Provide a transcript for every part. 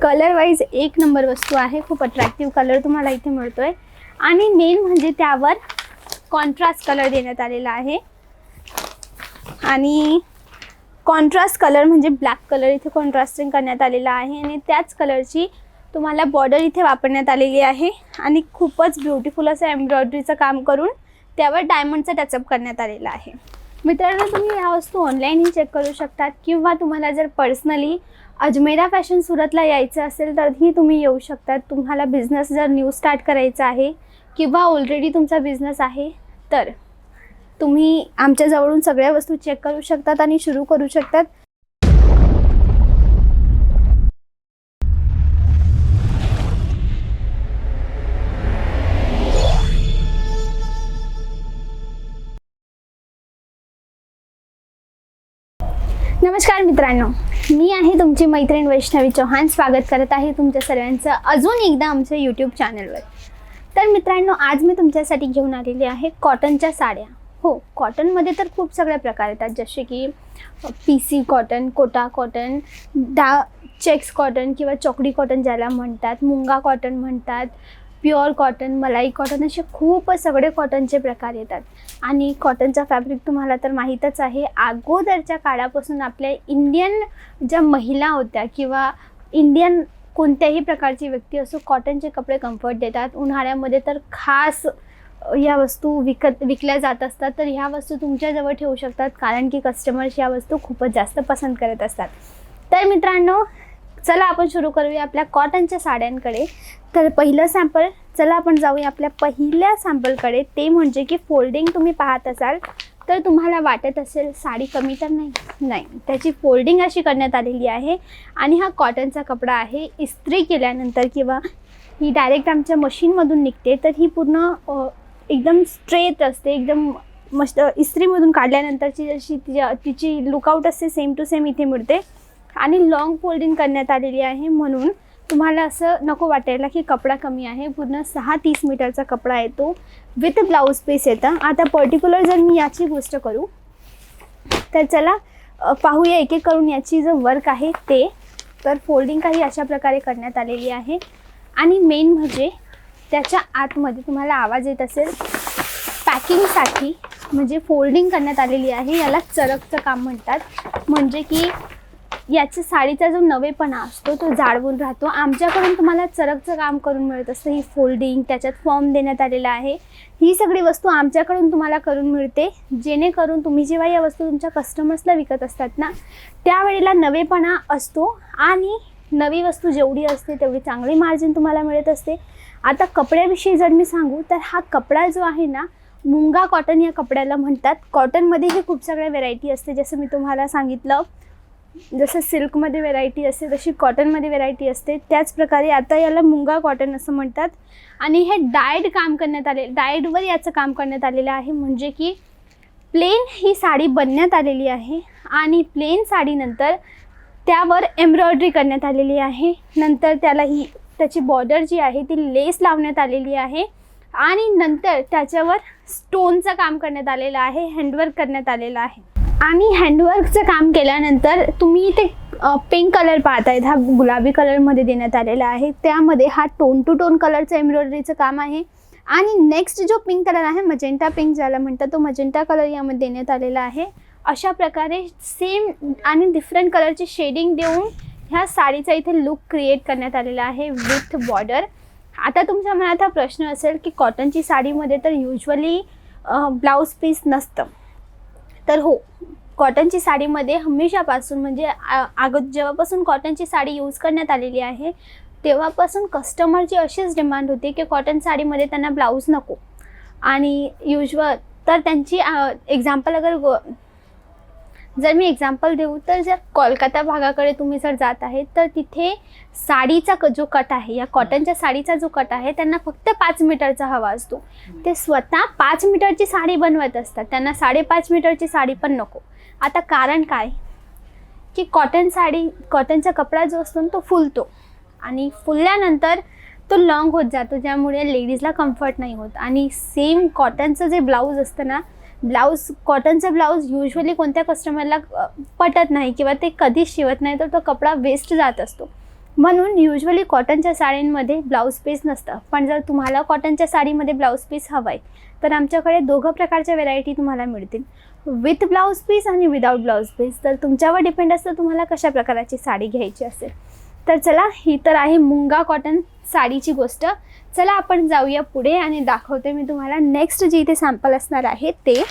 Colour wise एक number वस्तू आहे. खूप अट्रॅक्टिव्ह कलर तुम्हाला इथे मिळतोय. आणि मेन म्हणजे त्यावर कॉन्ट्रास्ट कलर देण्यात आलेला आहे. आणि कॉन्ट्रास्ट कलर म्हणजे ब्लॅक कलर इथे कॉन्ट्रास्टिंग करण्यात आलेला आहे. आणि त्याच कलरची तुम्हाला बॉर्डर इथे वापरण्यात आलेली आहे. आणि खूपच ब्युटिफुल असं एम्ब्रॉयडरीचं काम करून त्यावर डायमंडचं टचअप करण्यात आलेलं आहे. मित्रांनो तुम्ही ह्या वस्तू ऑनलाईनही चेक करू शकतात. किंवा तुम्हाला जर पर्सनली अजमेरा फॅशन सुरतला यायचं असेल तरही तुम्ही येऊ शकतात. तुम्हाला बिझनेस जर न्यू स्टार्ट करायचा आहे किंवा ऑलरेडी तुमचा बिझनेस आहे तर तुम्ही आमच्याजवळून सगळ्या वस्तू चेक करू शकतात आणि सुरू करू शकतात. मित्रांनो मी आहे तुमची मैत्रीण वैष्णवी चौहान. स्वागत करत आहे तुमच्या सर्वांचं अजून एकदा आमच्या यूट्यूब चॅनलवर तर मित्रांनो आज मी तुमच्यासाठी घेऊन आलेली आहे कॉटनच्या साड्या. हो कॉटनमध्ये तर खूप सगळ्या प्रकार येतात. जसे की P C cotton Kota cotton डा चेक्स कॉटन किंवा चोकडी कॉटन ज्याला म्हणतात मुंगा कॉटन म्हणतात प्युअर कॉटन मलाई कॉटन असे खूप सगळे कॉटनचे प्रकार येतात. आणि कॉटनचा फॅब्रिक तुम्हाला तर माहीतच आहे अगोदरच्या काळापासून आपल्या इंडियन ज्या महिला होत्या किंवा इंडियन कोणत्याही प्रकारची व्यक्ती असो कॉटनचे कपडे कम्फर्ट देतात. उन्हाळ्यामध्ये तर खास या वस्तू विकत विकल्या जात असतात. तर ह्या वस्तू तुमच्याजवळ ठेवू शकतात कारण की कस्टमर्स या वस्तू खूपच जास्त पसंत करत असतात. तर मित्रांनो चला आपण सुरू करूया आपल्या कॉटनच्या साड्यांकडे. तर पहिलं सॅम्पल चला आपण जाऊया आपल्या पहिल्या सॅम्पलकडे ते म्हणजे की फोल्डिंग तुम्ही पाहत असाल तर तुम्हाला वाटत असेल साडी कमी तर नाही. नाही त्याची फोल्डिंग अशी करण्यात आलेली आहे. आणि हा कॉटनचा कपडा आहे. इस्त्री केल्यानंतर किंवा ही डायरेक्ट आमच्या मशीनमधून निघते तर ही पूर्ण एकदम स्ट्रेट असते. एकदम मस्त इस्त्रीमधून काढल्यानंतरची जशी तिच्या तिची लुकआउट असते सेम टू सेम इथे मिळते. आणि लॉंग फोल्डिंग करण्यात आलेली आहे म्हणून तुम्हाला असं नको वाटायला की कपडा कमी आहे. पूर्ण सहा तीस मीटरचा कपडा येतो विथ ब्लाऊज पीस येतं. आता पर्टिक्युलर जर मी याची गोष्ट करू तर चला पाहूया एक एक करून याची जो वर्क आहे ते. तर फोल्डिंग काही अशा प्रकारे करण्यात आलेली आहे. आणि मेन म्हणजे त्याच्या आतमध्ये तुम्हाला आवाज येत असेल. पॅकिंगसाठी म्हणजे फोल्डिंग करण्यात आलेली आहे. याला चरकचं काम म्हणतात. म्हणजे की याच्या साडीचा जो नवेपणा असतो तो जाळवून राहतो. आमच्याकडून तुम्हाला चरकचं काम करून मिळत असतं. ही फोल्डिंग त्याच्यात फॉर्म देण्यात आलेला आहे. ही सगळी वस्तू आमच्याकडून तुम्हाला करून मिळते. जेणेकरून तुम्ही जेव्हा या वस्तू तुमच्या कस्टमर्सला विकत असतात ना त्यावेळेला नवेपणा असतो आणि नवी वस्तू जेवढी असते तेवढी चांगली मार्जिन तुम्हाला मिळत असते. आता कपड्याविषयी जर मी सांगू तर हा कपडा जो आहे ना मुंगा कॉटन या कपड्याला म्हणतात. कॉटनमध्येही खूप सगळ्या व्हेरायटी असते. जसं मी तुम्हाला सांगितलं जसं सिल्कमध्ये व्हेरायटी असते तशी कॉटनमध्ये व्हेरायटी असते. त्याच प्रकारे आता याला मुंगा कॉटन असं म्हणतात. आणि हे डायड काम करण्यात आले डायडवर याचं काम करण्यात आलेलं आहे. म्हणजे की प्लेन ही साडी बनण्यात आलेली आहे आणि प्लेन साडीनंतर त्यावर एम्ब्रॉयडरी करण्यात आलेली आहे. नंतर त्याला ही त्याची बॉर्डर जी आहे ती लेस लावण्यात आलेली आहे. आणि नंतर त्याच्यावर स्टोनचं काम करण्यात आलेलं आहे हँडवर्क करण्यात आलेलं आहे. आणि हँडवर्कचं काम केल्यानंतर तुम्ही ते पिंक कलर पाहतायत. हा गुलाबी कलरमध्ये देण्यात आलेला आहे. त्यामध्ये हा टोन टू टोन कलरचं एम्ब्रॉयडरीचं काम आहे. आणि नेक्स्ट जो पिंक कलर आहे मजेंटा पिंक ज्याला म्हणतात तो मजेंटा कलर यामध्ये देण्यात आलेला आहे. अशा प्रकारे सेम आणि डिफरंट कलरची शेडिंग देऊन ह्या साडीचा इथे लुक क्रिएट करण्यात आलेला आहे विथ बॉर्डर आता तुमच्या मनात हा प्रश्न असेल की कॉटनची साडीमध्ये तर युजली ब्लाऊज पीस नसतं. तर हो कॉटनची साडीमध्ये हमेशापासून म्हणजे आ- अगोदर जेव्हापासून कॉटनची साडी यूज करण्यात आलेली आहे तेव्हापासून कस्टमरची अशीच डिमांड होती की कॉटन साडीमध्ये त्यांना ब्लाऊज नको. आणि युजवल तर त्यांची एक्झाम्पल अगर गो जर मी एक्झाम्पल देऊ तर जर कोलकाता भागाकडे तुम्ही जर जात आहे तर तिथे साडीचा क जो कट आहे या कॉटनच्या साडीचा जो कट आहे त्यांना फक्त पाच मीटरचा हवा असतो. ते स्वतः पाच मीटरची साडी बनवत असतात. त्यांना साडेपाच मीटरची साडी पण नको. आता कारण काय? की कॉटन साडी कॉटनचा कपडा जो असतो ना तो फुलतो. आणि फुलल्यानंतर तो लॉंग होत जातो ज्यामुळे लेडीजला कम्फर्ट नाही होत. आणि सेम कॉटनचं जे ब्लाऊज असतं ना ब्लाऊज कॉटनचं ब्लाऊज युजली कोणत्या कस्टमरला पटत नाही किंवा ते कधीच शिवत नाही तर तो कपडा वेस्ट जात असतो. म्हणून युजली कॉटनच्या साड्यांमध्ये ब्लाऊज पीस नसतं. पण जर तुम्हाला कॉटनच्या साडीमध्ये ब्लाऊज पीस हवा आहे तर आमच्याकडे दोघं प्रकारच्या व्हेरायटी तुम्हाला मिळतील. विथ ब्लाऊज पीस आणि विदाऊट ब्लाऊज पीस तर तुमच्यावर डिपेंड असतं तुम्हाला कशा प्रकाराची साडी घ्यायची असेल. तर चला ही तर आहे मुंगा कॉटन साडीची गोष्ट. चला आपण जाऊया पुढे आणि दाखवते मी तुम्हाला नेक्स्ट जे इथे सॅम्पल असणार आहे ते.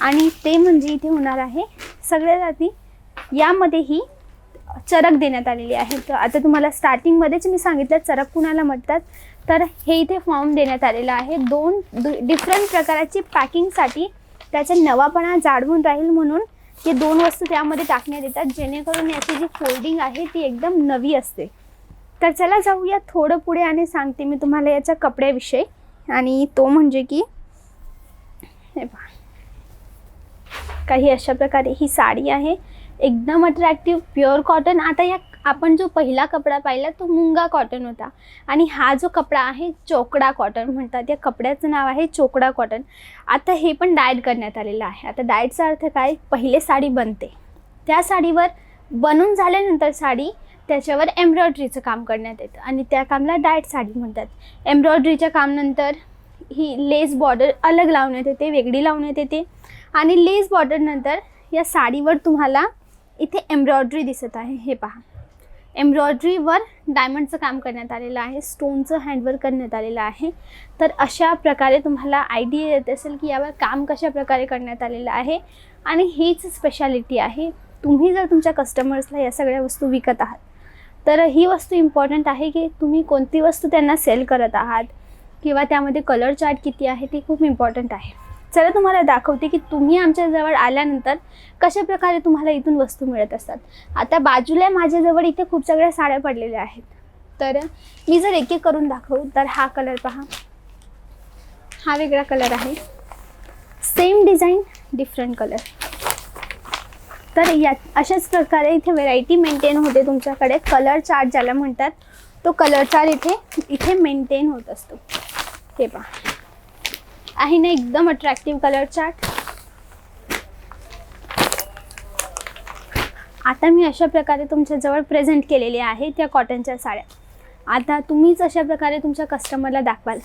आणि ते म्हणजे इथे होणार आहे सगळ्यात आधी यामध्ये ही चरक देण्यात आलेली आहे. तर आता तुम्हाला स्टार्टिंगमध्येच मी सांगितलं चरक कुणाला म्हणतात? तर हे इथे फॉर्म देण्यात आलेलं आहे. दोन डिफरंट प्रकाराची पॅकिंगसाठी त्याचा नवापणा जाडवून राहील म्हणून हे दोन वस्तू त्यामध्ये टाकण्यात येतात. जेणेकरून याची जी फोल्डिंग आहे ती एकदम नवी असते. तर चला जाऊया थोडं पुढे आणि सांगते मी तुम्हाला याच्या कपड्याविषयी. आणि तो म्हणजे की हे काही अशा प्रकारे ही साडी आहे. एकदम अट्रॅक्टिव्ह प्युअर कॉटन आता या आपण जो पहिला कपडा पाहिला तो मुंगा कॉटन होता. आणि हा जो कपडा आहे चोकडा कॉटन म्हणतात. या कपड्याचं नाव आहे चोकडा कॉटन आता हे पण डाएट करण्यात आलेलं आहे. आता डाएटचा अर्थ काय? पहिले साडी बनते. त्या साडीवर बनून झाल्यानंतर साडी त्याच्यावर एम्ब्रॉयडरीचं काम करण्यात येतं. आणि त्या कामला डाएट साडी म्हणतात. एम्ब्रॉयडरीच्या कामनंतर ही लेस बॉर्डर अलग लावण्यात येते वेगळी लावण्यात येते आणि लेस बॉर्डरनंतर या साडीवर तुम्हाला इथे एम्ब्रॉयडरी दिसत आहे. हे पहा. एम्ब्रॉयडरीवर डायमंडचं काम करण्यात आलेलं आहे स्टोनचं हँडवर्क करण्यात आलेलं आहे. तर अशा प्रकारे तुम्हाला आयडिया येत असेल की यावर काम कशा प्रकारे करण्यात आलेलं आहे. आणि हीच स्पेशालिटी आहे. तुम्ही जर तुमच्या कस्टमर्सला या सगळ्या वस्तू विकत आहात तर ही वस्तू इम्पॉर्टंट आहे की तुम्ही कोणती वस्तू त्यांना सेल करत आहात किंवा त्यामध्ये कलर चार्ट किती आहे ते खूप इम्पॉर्टंट आहे. चला तुम्हाला दाखवते की तुम्ही आमच्याजवळ आल्यानंतर कशा प्रकारे तुम्हाला इथून वस्तू मिळत असतात. आता बाजूला माझ्याजवळ इथे खूप सगळ्या साड्या पडलेल्या आहेत. तर मी जर एक एक करून दाखवू तर हा कलर पहा. हा वेगळा कलर आहे. सेम डिझाईन डिफरंट कलर तर या अशाच प्रकारे इथे व्हेरायटी मेंटेन होते तुमच्याकडे. कलर चार्ट ज्याला म्हणतात तो कलर चार्ट इथे इथे मेंटेन होत असतो. हे पहा. आहे ना एकदम अट्रॅक्टिव्ह कलर चार्ट आता मी अशा प्रकारे तुमच्याजवळ प्रेझेंट केलेले आहे त्या कॉटनच्या साड्या. आता तुम्हीच अशा प्रकारे तुमच्या कस्टमरला दाखवाल.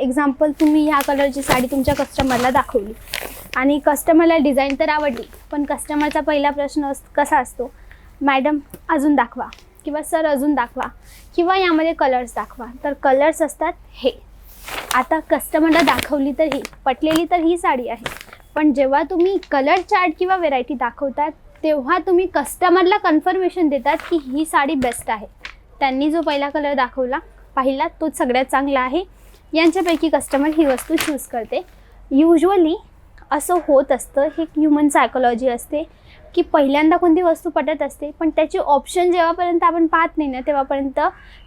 एक्झाम्पल तुम्ही ह्या कलरची साडी तुमच्या कस्टमरला दाखवली. आणि कस्टमरला डिझाईन तर आवडली. पण कस्टमरचा पहिला प्रश्न अस कसा असतो? मॅडम अजून दाखवा. किंवा सर अजून दाखवा. किंवा यामध्ये कलर्स दाखवा. तर कलर्स असतात हे. आता कस्टमरला दाखवली तर ही. पटलेली तर ही साडी आहे. पण जेव्हा तुम्ही कलर चार्ट किंवा व्हेरायटी दाखवतात तेव्हा तुम्ही कस्टमरला कन्फर्मेशन देतात की ही साडी बेस्ट आहे. त्यांनी जो पहिला कलर दाखवला पाहिला तोच सगळ्यात चांगला आहे. यांच्यापैकी कस्टमर ही वस्तू चूज करते. युजली असं होत असतं. हे ह्युमन सायकोलॉजी असते की पहिल्यांदा कोणती वस्तू पटत असते पण त्याची ऑप्शन जेव्हापर्यंत आपण पाहत नाही ना तेव्हापर्यंत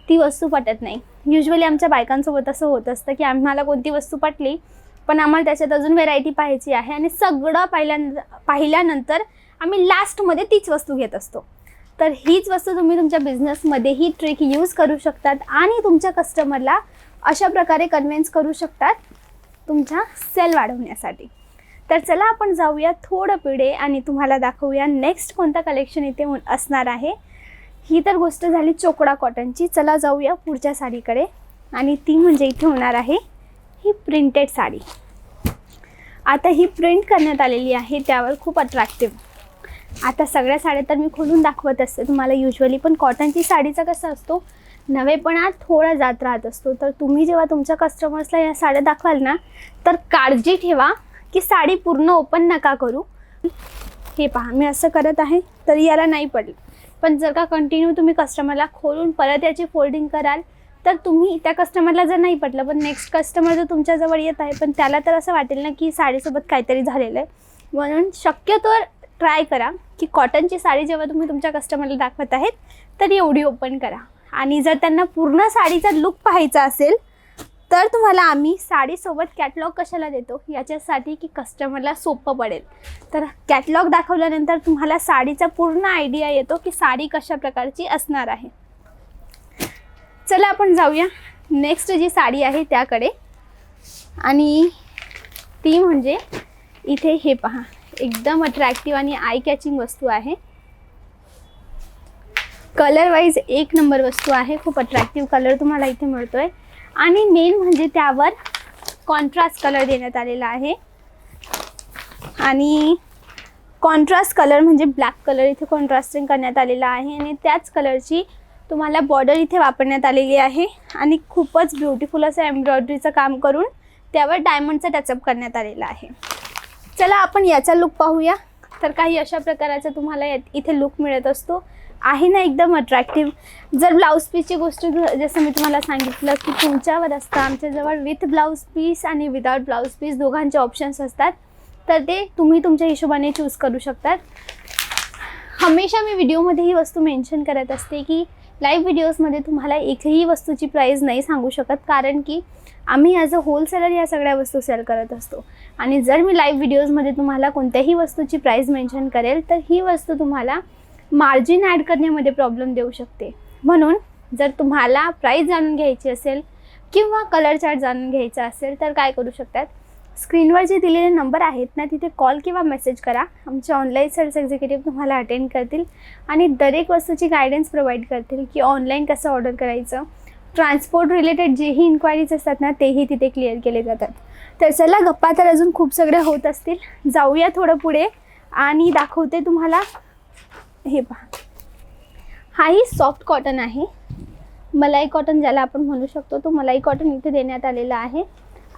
ती वस्तू पटत नाही. युजली आमच्या बायकांसोबत असं होत असतं की आम्हाला कोणती वस्तू पटली पण आम्हाला त्याच्यात अजून व्हेरायटी पाहायची आहे आणि सगळं पाहिल्यान पाहिल्यानंतर आम्ही लास्टमध्ये तीच वस्तू घेत असतो. तर हीच वस्तू तुम्ही तुमच्या बिझनेसमध्ये ही ट्रिक यूज करू शकतात आणि तुमच्या कस्टमरला अशा प्रकारे कन्व्हिन्स करू शकतात तुमच्या सेल वाढवण्यासाठी. तर चला आपण जाऊया थोडं पुढे आणि तुम्हाला दाखवूया नेक्स्ट कोणतं कलेक्शन इथे असणार आहे. ही तर गोष्ट झाली चोकडा कॉटनची चला जाऊया पुढच्या साडीकडे. आणि ती म्हणजे इथे होणार आहे ही प्रिंटेड साडी. आता ही प्रिंट करण्यात आलेली आहे त्यावर खूप अट्रॅक्टिव्ह आता सगळ्या साड्या तर मी खोलून दाखवत असते. तुम्हाला युजली पण कॉटनची साडीचा कसा असतो? नवेपणा थोडा जात राहत असतो. तर तुम्ही जेव्हा तुमच्या कस्टमर्सला या साड्या दाखवाल ना तर काळजी ठेवा. की साडी पूर्ण ओपन नका करू. हे पहा मी असं करत आहे तरी याला नाही पडलं. पण जर का कंटिन्यू तुम्ही कस्टमरला खोलून परत याची फोल्डिंग कराल तर तुम्ही त्या कस्टमरला जर नाही पटलं पण नेक्स्ट कस्टमर जर तुमच्याजवळ येत आहे पण त्याला तर असं वाटेल ना की साडीसोबत काहीतरी झालेलं आहे. म्हणून शक्यतोवर ट्राय करा की कॉटनची साडी जेव्हा तुम्ही तुमच्या कस्टमरला दाखवत आहेत तर एवढी ओपन करा. आणि जर त्यांना पूर्ण साडीचा लुक पाहायचा असेल तर तुम्हाला आम्ही साडीसोबत कॅटलॉग कशाला देतो? याच्यासाठी की कस्टमरला सोपं पडेल. तर कॅटलॉग दाखवल्यानंतर तुम्हाला साडीचा पूर्ण आयडिया येतो की साडी कशा प्रकारची असणार आहे. चला आपण जाऊया. नेक्स्ट जी साडी आहे त्याकडे. आणि ती म्हणजे इथे हे पहा. एकदम अट्रॅक्टिव्ह आणि आय कॅचिंग वस्तू आहे. कलर वाईज एक नंबर वस्तू आहे. खूप अट्रॅक्टिव्ह कलर तुम्हाला इथे मिळतो आहे आणि मेन म्हणजे त्यावर कॉन्ट्रास्ट कलर देण्यात आलेला आहे. आणि कॉन्ट्रास्ट कलर म्हणजे ब्लॅक कलर इथे कॉन्ट्रास्टिंग करण्यात आलेला आहे आणि त्याच कलरची तुम्हाला बॉर्डर इथे वापरण्यात आलेली आहे. आणि खूपच ब्युटिफुल असं एम्ब्रॉयडरीचं काम करून त्यावर डायमंडचा टचअप करण्यात आलेला आहे. चला आपण याचा लुक पाहूया. तर काही अशा प्रकाराचा तुम्हाला इथे लुक मिळत असतो. आहे ना एकदम अट्रॅक्टिव्ह जर ब्लाऊज पीसची गोष्ट जसं मी तुम्हाला सांगितलं की तुमच्यावर असतं आमच्याजवळ विथ ब्लाऊज पीस आणि विदाउट ब्लाऊज पीस दोघांचे ऑप्शन्स असतात. तर ते तुम्ही तुमच्या हिशोबाने चूज करू शकतात. हमेशा मी व्हिडिओमध्ये ही वस्तू मेन्शन करत असते की लाईव्ह व्हिडिओजमध्ये तुम्हाला एकही वस्तूची प्राईस नाही सांगू शकत कारण की आम्ही ॲज अ होलसेलर या सगळ्या वस्तू सेल करत असतो. आणि जर मी लाईव्ह व्हिडिओजमध्ये तुम्हाला कोणत्याही वस्तूची प्राईस मेन्शन करेल तर ही वस्तू तुम्हाला मार्जिन ॲड करण्यामध्ये प्रॉब्लेम देऊ शकते. म्हणून जर तुम्हाला प्राईस जाणून घ्यायची असेल किंवा कलर चार्ट जाणून घ्यायचा असेल तर काय करू शकतात? स्क्रीनवर जे दिलेले नंबर आहेत ना तिथे कॉल किंवा मेसेज करा. आमचे ऑनलाईन सेल्स एक्झिक्युटिव्ह तुम्हाला अटेंड करतील आणि दरेक वस्तूची गायडन्स प्रोव्हाइड करतील की ऑनलाईन कसं ऑर्डर करायचं. ट्रान्सपोर्ट रिलेटेड जेही इन्क्वायरीज असतात ना तेही तिथे क्लिअर केले जातात. तर चला गप्पा तर अजून खूप सगळ्या होत असतील. जाऊया थोडं पुढे आणि दाखवते तुम्हाला हे पहा. हाही सॉफ्ट कॉटन आहे. मलाई कॉटन ज्याला आपण म्हणू शकतो तो मलाई कॉटन इथे देण्यात आलेला आहे.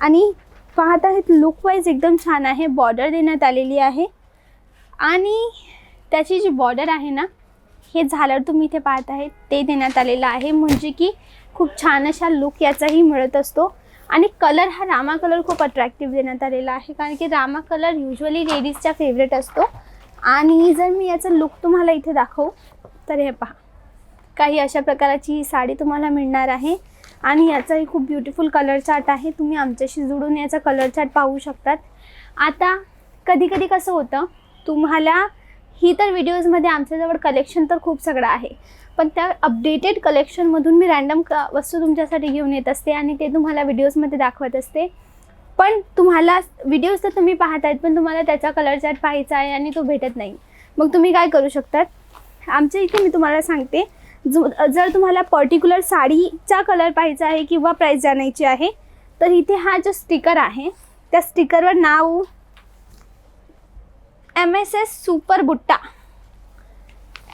आणि पाहत आहेत लुकवाईज एकदम छान आहे. बॉर्डर देण्यात आलेली आहे. आणि त्याची जी बॉर्डर आहे ना हे झालर तुम्ही इथे पाहत आहे ते देण्यात आलेलं आहे. म्हणजे की खूप छान अशा लुक याचाही मिळत असतो. आणि कलर हा रामा कलर खूप अट्रॅक्टिव्ह देण्यात आलेला आहे. कारण की रामा कलर युजली लेडीजचा फेवरेट असतो. आणि जर मी याचा लुक तुम्हाला इथे दाखवू तर हे पहा. काही अशा प्रकाराची साडी तुम्हाला मिळणार आहे. आणि याचाही खूप ब्युटिफुल कलर चार्ट आहे. तुम्ही आमच्याशी जुळून याचा कलर चार्ट पाहू शकतात. आता कधी कधी कसं होतं तुम्हाला ही तर व्हिडिओजमध्ये आमच्याजवळ कलेक्शन तर खूप सगळं आहे. पण त्या अपडेटेड कलेक्शनमधून मी रॅन्डम क वस्तू तुमच्यासाठी घेऊन येत असते आणि ते तुम्हाला व्हिडिओजमध्ये दाखवत असते. पण तुम्हाला व्हिडिओज तर तुम्ही पाहत आहेत पण तुम्हाला त्याचा कलर चार्ट पाहायचा आहे आणि तो भेटत नाही. मग तुम्ही काय करू शकतात? आमच्या इथे मी तुम्हाला सांगते जर तुम्हाला पर्टिक्युलर साडीचा कलर पाहायचा आहे किंवा प्राईस जाणायची आहे तर इथे हा जो स्टिकर आहे त्या स्टिकरवर नाव M S S super Butta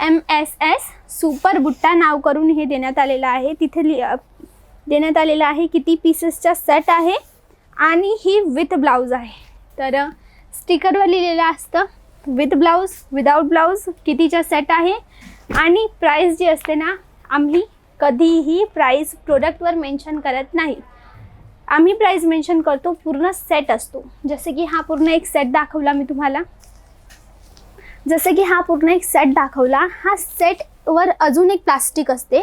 M S S super Butta नाव करून हे देण्यात आलेलं आहे. तिथे लि देण्यात आलेलं आहे किती पीसेसचा सेट आहे. आणि ही विथ ब्लाऊज आहे. तर स्टिकरवर लिहिलेलं असतं विथ ब्लाऊज विदाऊट ब्लाऊज कितीचा सेट आहे आणि प्राईस जी असते ना आम्ही कधीही प्राईस प्रोडक्टवर मेन्शन करत नाही. आम्ही प्राईस मेन्शन करतो पूर्ण सेट असतो. जसे की हा पूर्ण एक सेट दाखवला मी तुम्हाला. जसं की हा पूर्ण एक सेट दाखवला हा सेटवर अजून एक प्लास्टिक असते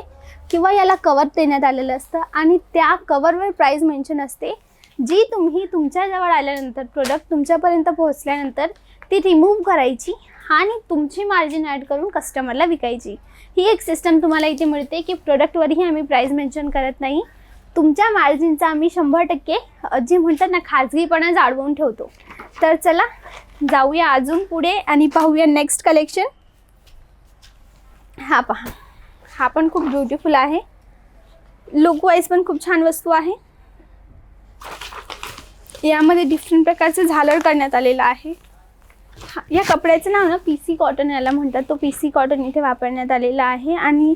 किंवा याला कवर देण्यात आलेलं असतं आणि त्या कवरवर प्राईस मेन्शन असते जी तुम्ही तुमच्याजवळ आल्यानंतर प्रोडक्ट तुमच्यापर्यंत पोहोचल्यानंतर ती रिमूव्ह करायची आणि तुमची मार्जिन ॲड करून कस्टमरला विकायची. ही एक सिस्टम तुम्हाला इथे मिळते की प्रोडक्टवरही आम्ही प्राईस मेन्शन करत नाही. तुमच्या मार्जिनचा आम्ही शंभर टक्के जे म्हणतात ना खाजगीपणा जाळवून ठेवतो. तर चला जाऊया अजून पुढे आणि पाहूया नेक्स्ट कलेक्शन हा पहा. हा पण खूप ब्युटिफुल आहे. लुकवाईज पण खूप छान वस्तू आहे. यामध्ये डिफरंट प्रकारचं झालर करण्यात आलेलं आहे. या कपड्याचं नाव ना पी सी कॉटन याला म्हणतात. तो पी सी कॉटन इथे वापरण्यात आलेला आहे आणि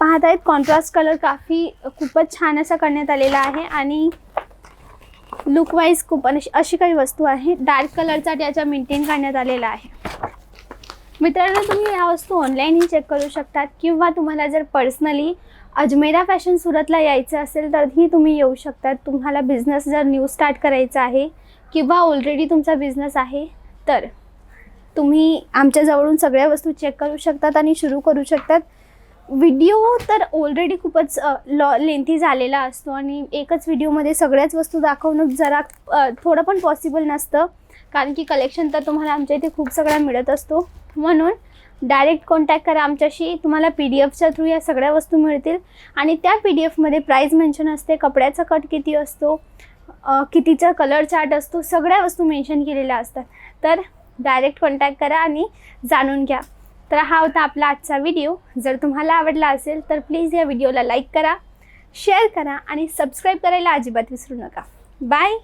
पाहत आहेत कॉन्ट्रास्ट कलर काफी खूपच छान असा करण्यात आलेला आहे आणि लुकवाईज खूप अशी अशी काही वस्तू आहे. डार्क कलरचा त्याचा मेंटेन करण्यात आलेला आहे. मित्रांनो तुम्ही या वस्तू ऑनलाईनही चेक करू शकतात किंवा तुम्हाला जर पर्सनली अजमेरा फॅशन सुरतला यायचं असेल तरही तुम्ही येऊ शकतात. तुम्हाला बिझनेस जर न्यू स्टार्ट करायचा आहे किंवा ऑलरेडी तुमचा बिझनेस आहे तर तुम्ही आमच्याजवळून सगळ्या वस्तू चेक करू शकतात आणि सुरू करू शकतात. व्हिडिओ तर ऑलरेडी खूपच लॉ लेंथी झालेला असतो आणि एकच व्हिडिओमध्ये सगळ्याच वस्तू दाखवणं जरा थोडं पण पॉसिबल नसतं. कारण की कलेक्शन तर तुम्हाला आमच्या इथे खूप सगळा मिळत असतो. म्हणून डायरेक्ट कॉन्टॅक्ट करा आमच्याशी. तुम्हाला पी डी एफच्या थ्रू या सगळ्या वस्तू मिळतील. आणि त्या पी डी एफमध्ये प्राईज मेन्शन असते कपड्याचा कट किती असतो कितीचा कलर चार्ट असतो सगळ्या वस्तू मेन्शन केलेल्या असतात. तर डायरेक्ट कॉन्टॅक्ट करा आणि जाणून घ्या. तर हा होता आपला आजचा व्हिडिओ जर तुम्हाला आवडला असेल तर प्लीज या व्हिडिओला लाईक करा शेअर करा आणि सबस्क्राईब करायला अजिबात विसरू नका. बाय